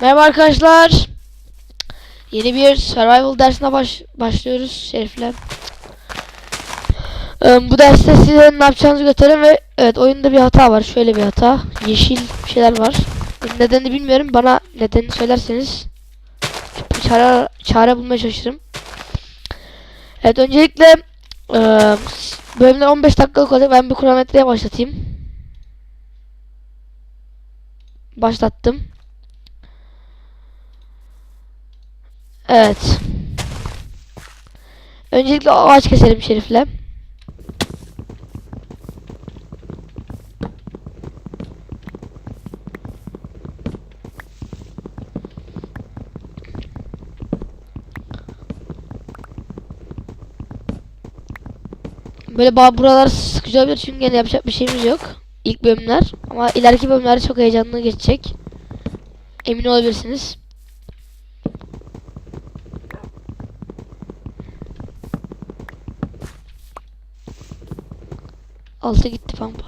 Merhaba arkadaşlar. Yeni bir survival dersine baş başlıyoruz Şerif'le. Ee, bu derste size ne yapacağınızı göstereyim ve evet oyunda bir hata var. Şöyle bir hata. Yeşil bir şeyler var. Nedenini bilmiyorum. Bana nedenini söylerseniz çare, çare bulmaya çalışırım. Evet öncelikle e, bölümler 15 dakikalık olacak. Ben bir kronometreye başlatayım. Başlattım. Evet. Öncelikle ağaç keselim Şerif'le. Böyle buralar sıkıcı olabilir çünkü gene yapacak bir şeyimiz yok. İlk bölümler. Ama ileriki bölümler çok heyecanlı geçecek. Emin olabilirsiniz. Altı gitti pampa.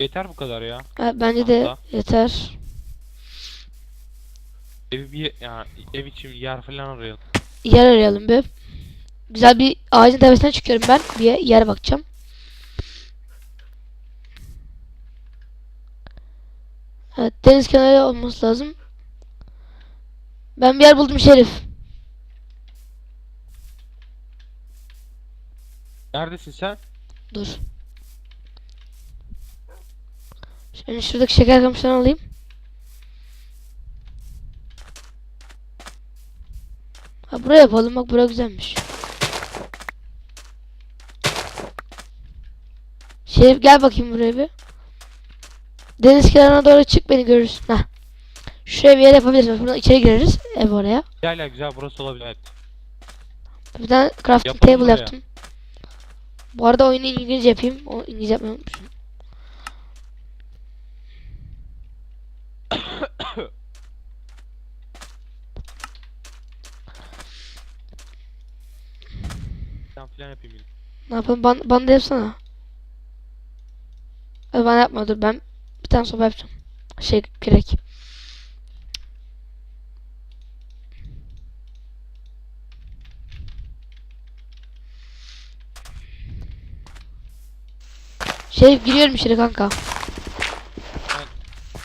Yeter bu kadar ya. Evet, bence de yeter. Evi bir ya ev için yer falan arayalım. Yer arayalım bir. Güzel bir ağacın tepesine çıkıyorum ben. Bir yere bakacağım. Evet deniz kenarı olması lazım. Ben bir yer buldum Şerif. Neredesin sen? Dur. Şimdi şuradaki şeker kamışlarını alayım. Ha buraya yapalım bak bura güzelmiş. Şerif gel bakayım buraya bir. Deniz kenarına doğru çık beni görürsün. Heh. Şuraya bir yer yapabiliriz. Buradan içeri gireriz. Ev oraya. Gel ya güzel burası olabilir. Evet. Bir tane crafting Yapalım table oraya. yaptım. Bu arada oyunu İngilizce yapayım. O İngilizce yapmayı unutmuşum. Ben falan yapayım. Ne yapalım? Ban bana da yapsana. Hadi bana yapma dur ben bir tane sopa yapacağım. Şey kürek. Şerif giriyorum içeri kanka.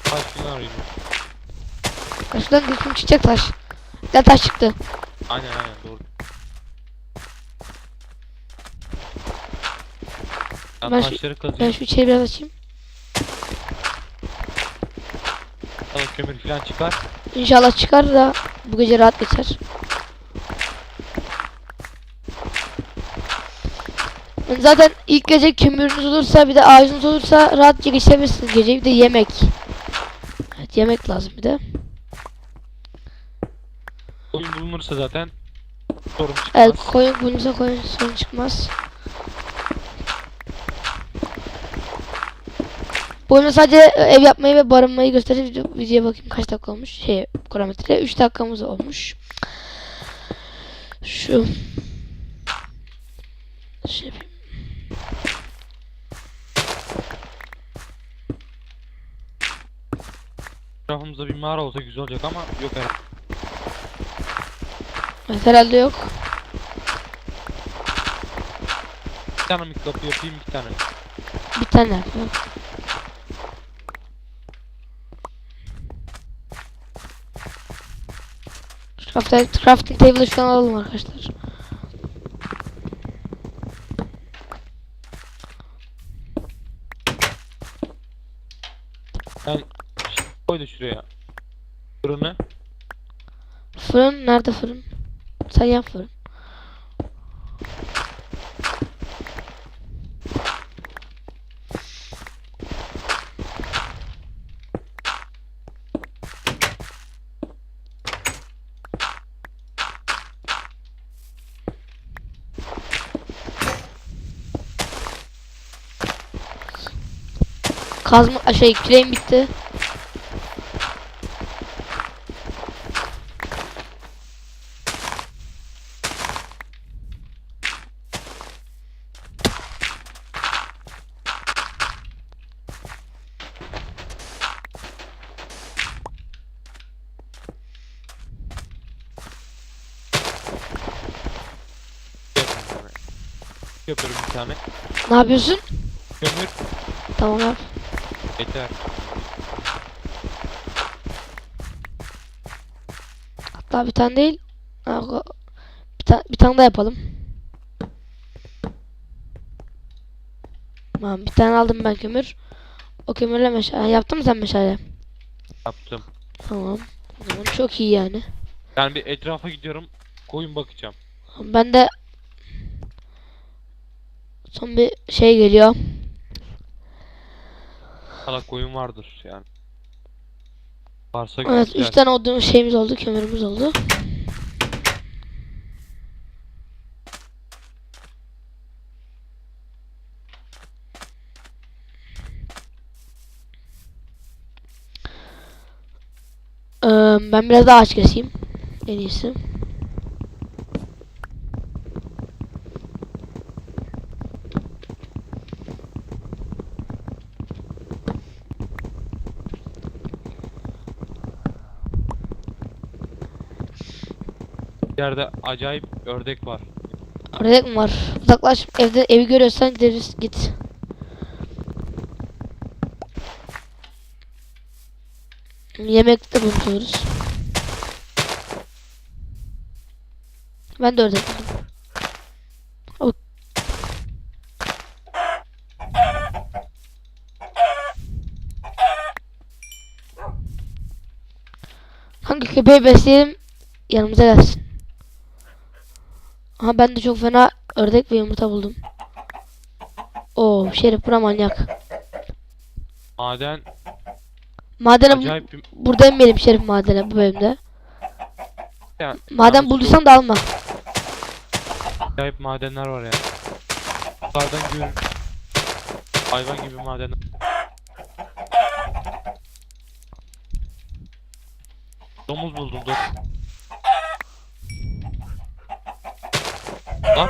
Taş falan arıyorum. Karşıdan gözüm çıkacak taş. Tane taş çıktı. Aynen aynen doğru. Ben, Ben taşları Ben kazıyorum. şu içeri biraz açayım. Kömür falan çıkar. İnşallah çıkar da bu gece rahat geçer. Zaten ilk gece kömürünüz olursa bir de ağacınız olursa rahatça geçebilirsiniz geceyi. Bir de yemek. Evet yemek lazım bir de. Oyun bulunursa zaten sorun çıkmaz. Evet koyun bulunsa koyun sorun çıkmaz. Bu oyunda sadece e, ev yapmayı ve barınmayı göstereceğiz. Video, videoya bakayım kaç dakika olmuş. Şey kronometre 3 dakikamız olmuş. Şu şey yapayım. Etrafımızda bir mağara olsa güzel olacak ama yok herhalde. Evet herhalde yok. Bir tane mi kapı yapayım iki tane. Bir tane yapıyor. Şu Crafting, crafting table'ı şu an alalım arkadaşlar. Ben koy da şuraya. Fırını. Fırın nerede fırın? Sen yap fırın. Kazma şey claim bitti. Yapıyorum bir tane. Ne yapıyorsun? Kömür. Tamam abi yeter. Hatta bir tane değil. Bir, ta- bir tane daha yapalım. Tamam bir tane aldım ben kömür. O kömürle meşale. Yaptın mı sen meşale? Yaptım. Tamam. O zaman çok iyi yani. Yani bir etrafa gidiyorum. Koyun bakacağım. Ben de son bir şey geliyor. Hala koyun vardır yani. Varsa Evet güzel. 3 tane odun şeyimiz oldu, kömürümüz oldu. Ee, ben biraz daha ağaç keseyim. En iyisi. Bir yerde acayip ördek var. Ördek mi var? Uzaklaş. Evde evi görüyorsan gideriz. Git. Yemekte bulunuyoruz. Ben de ördek buldum. Hangi köpeği besleyelim yanımıza gelsin. Aha ben de çok fena ördek ve yumurta buldum. Oo Şerif bura manyak. Maden Madene bu- acayip bir burada inmeyelim Şerif madene bu bölümde. yani, Maden yalnız bulduysan da alma. çok Acayip madenler var ya. Yukarıdan görün. Hayvan gibi madenler. Domuz buldum dur. Lan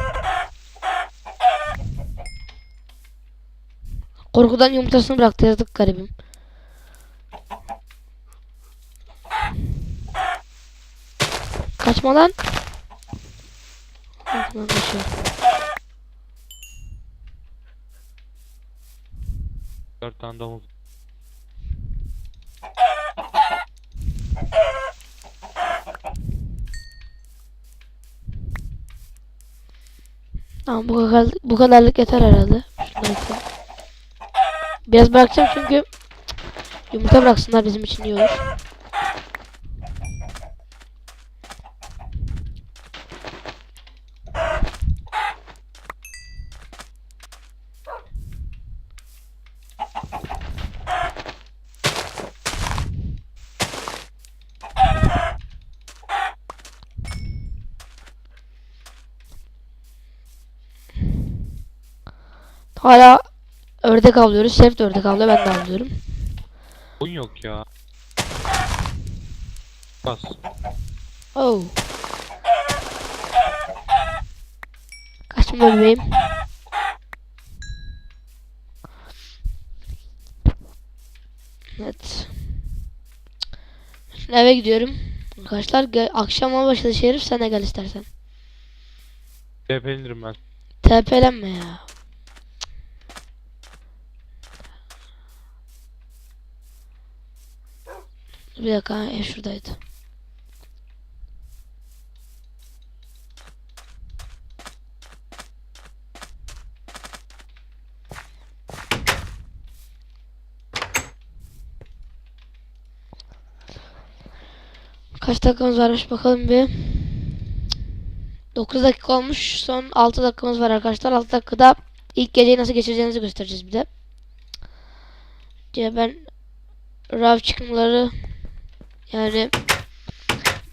Korkudan yumurtasını bıraktı yazık garibim. Kaçma lan. Korkudan kaçıyor. dört tane domuz. Tamam bu kadar bu kadarlık yeter herhalde. Biraz bırakacağım çünkü yumurta bıraksınlar bizim için iyi olur. Hala ördek avlıyoruz. Şerif de ördek avlıyor. Ben de avlıyorum. Oyun yok ya. Bas. Oh. Kaçma bebeğim. Evet. Şimdi eve gidiyorum. Arkadaşlar akşama başladı Şerif sen de gel istersen. TP'lenirim ben. TP'lenme ya. Bir dakika ev şuradaydı. Kaç dakikamız varmış bakalım bir. 9 dakika olmuş. Son 6 dakikamız var arkadaşlar. 6 dakikada ilk geceyi nasıl geçireceğinizi göstereceğiz bir de. Diye ben rav çıkımları yani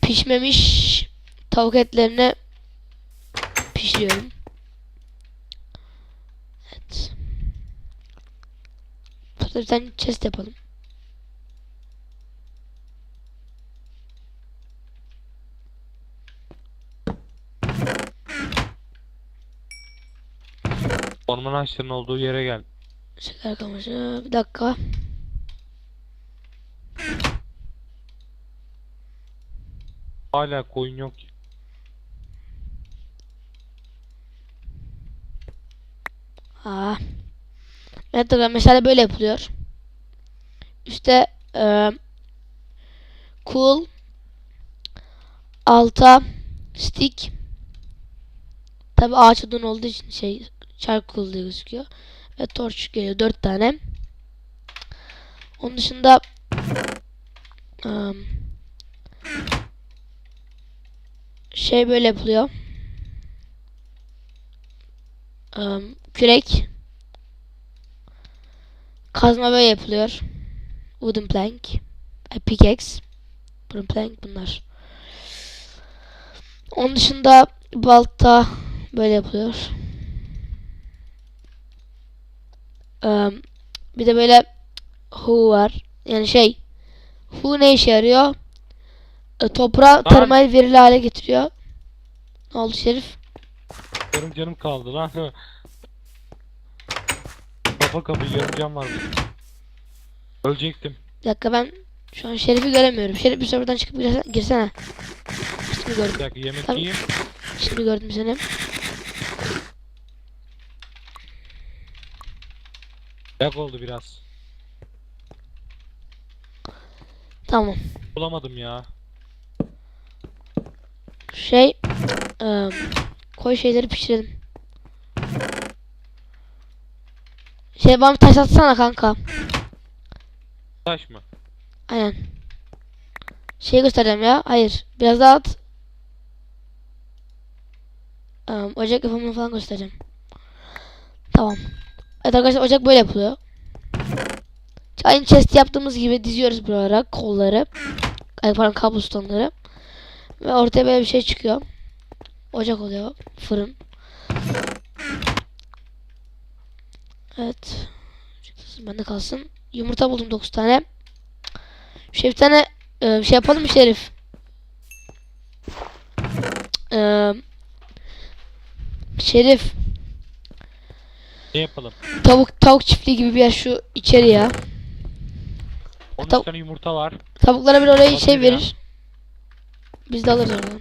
pişmemiş tavuk etlerini pişiriyorum. Evet. Burada bir tane chest yapalım. Orman ağaçlarının olduğu yere gel. Şeker kamışı. Bir dakika. Hala koyun yok ki. Aa. Evet mesela böyle yapılıyor. Üste e, cool alta stick tabi ağaç odun olduğu için şey charcoal diye gözüküyor. Ve torch geliyor. Dört tane. Onun dışında em, şey böyle yapılıyor. Em, kürek kazma böyle yapılıyor. Wooden plank, a pickaxe, wooden plank bunlar. Onun dışında balta böyle yapılıyor. Em, bir de böyle who var. Yani şey who ne işe yarıyor? E, toprağı tarımayı verili hale getiriyor. Ne oldu Şerif? Yarım canım kaldı lan. Kafa kapı yarım can var. Ölecektim. Bir dakika ben şu an Şerif'i göremiyorum. Şerif bir serverdan çıkıp girsene. girsene. Şimdi gördüm. Bir dakika yemek Tamam. yiyeyim. Şimdi gördüm seni. Yak oldu biraz. Tamam. Bulamadım ya. Şey em, koy şeyleri pişirelim. Şey bana taş atsana kanka. Taş mı? Aynen. Şey göstereceğim ya. Hayır. Biraz daha at. Em, ocak yapımını falan göstereceğim. Tamam. Evet arkadaşlar ocak böyle yapılıyor. Aynı chest yaptığımız gibi diziyoruz buralara kolları. Ay pardon kablostoneları. Ve ortaya böyle bir şey çıkıyor. Ocak oluyor. Fırın. Evet. Bende kalsın. Yumurta buldum 9 tane. Şey bir tane e, bir şey yapalım mı Şerif? E, Şerif Ne yapalım? tavuk tavuk çiftliği gibi bir yer şu içeri ya. 13 Tav- tane yumurta var. Tavuklara bir oraya Olabilir şey verir. Biz de alırız oradan.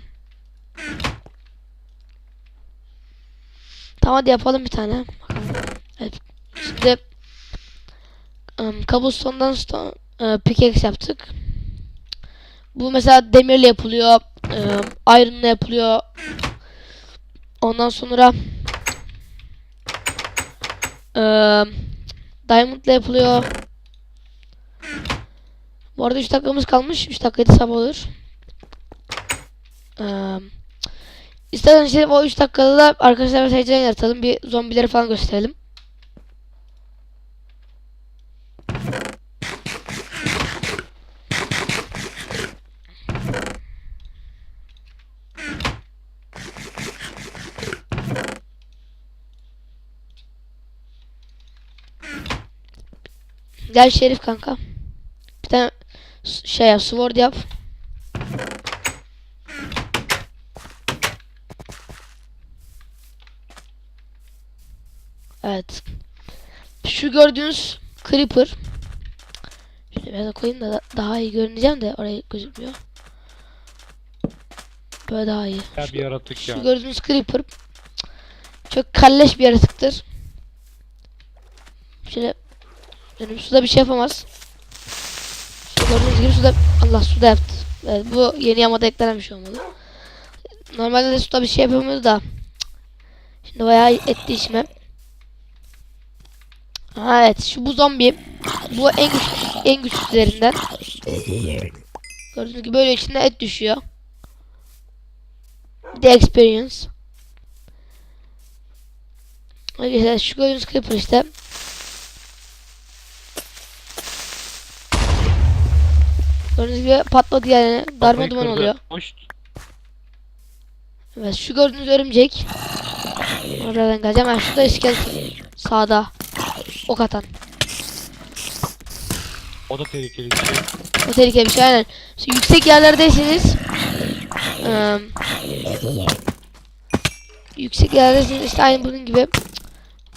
Tamam hadi yapalım bir tane. Evet. Şimdi um, cobblestone'dan stone, e, pickaxe yaptık. Bu mesela demirle yapılıyor. Um, iron'la yapılıyor. Ondan sonra um, diamond'la yapılıyor. Bu arada 3 dakikamız kalmış. 3 dakikaydı sabah olur. Ee, istersen işte o 3 dakikada da arkadaşlarla heyecan yaratalım. Bir zombileri falan gösterelim. Gel Şerif kanka. Bir tane şey yap, sword yap. Evet. Şu gördüğünüz creeper. Şöyle biraz da koyayım da da- daha iyi görüneceğim de oraya gözükmüyor. Böyle daha iyi. Ya Şu- bir yaratık şu ya. gördüğünüz creeper çok kalleş bir yaratıktır. Şöyle benim suda bir şey yapamaz. Şu gördüğünüz gibi suda Allah suda yaptı. Evet, bu yeni yamada eklenen bir şey olmalı. Normalde de suda bir şey yapamıyordu da. Şimdi bayağı etti işime. Ha, evet şu bu zombi. Bu en güç en güçlülerinden. Gördüğünüz gibi böyle içinde et düşüyor. Bir de experience. Arkadaşlar şu gördüğünüz creeper işte. Gördüğünüz gibi patladı yani. Darma duman oluyor. Evet şu gördüğünüz örümcek. Oradan geleceğim. Ben şurada iskelet. Sağda. Ok atan. O da tehlikeli bir şey. O tehlikeli bir şey aynen. Şu yüksek yerlerdeyseniz eee, yüksek yerlerdeyseniz işte aynı bunun gibi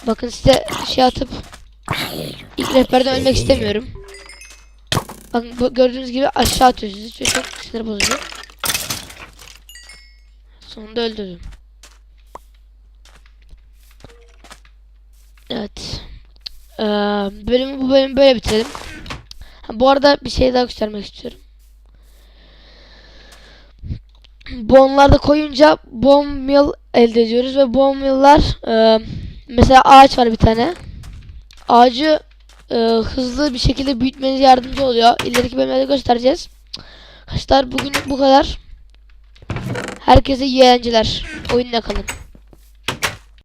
bakın size şey atıp ilk rehberden ölmek istemiyorum. Bakın bu gördüğünüz gibi aşağı atıyor sizi. Çok, çok sinir bozucu. Sonunda öldürdüm. Evet. Ee, bölümü bu bölümü böyle bitirelim. Ha, bu arada bir şey daha göstermek istiyorum. Bonlarda koyunca bone meal elde ediyoruz ve bone meal'lar e, mesela ağaç var bir tane. Ağacı e, hızlı bir şekilde büyütmenize yardımcı oluyor. İleriki bölümlerde göstereceğiz. Arkadaşlar bugün bu kadar. Herkese iyi eğlenceler. Oyunla kalın.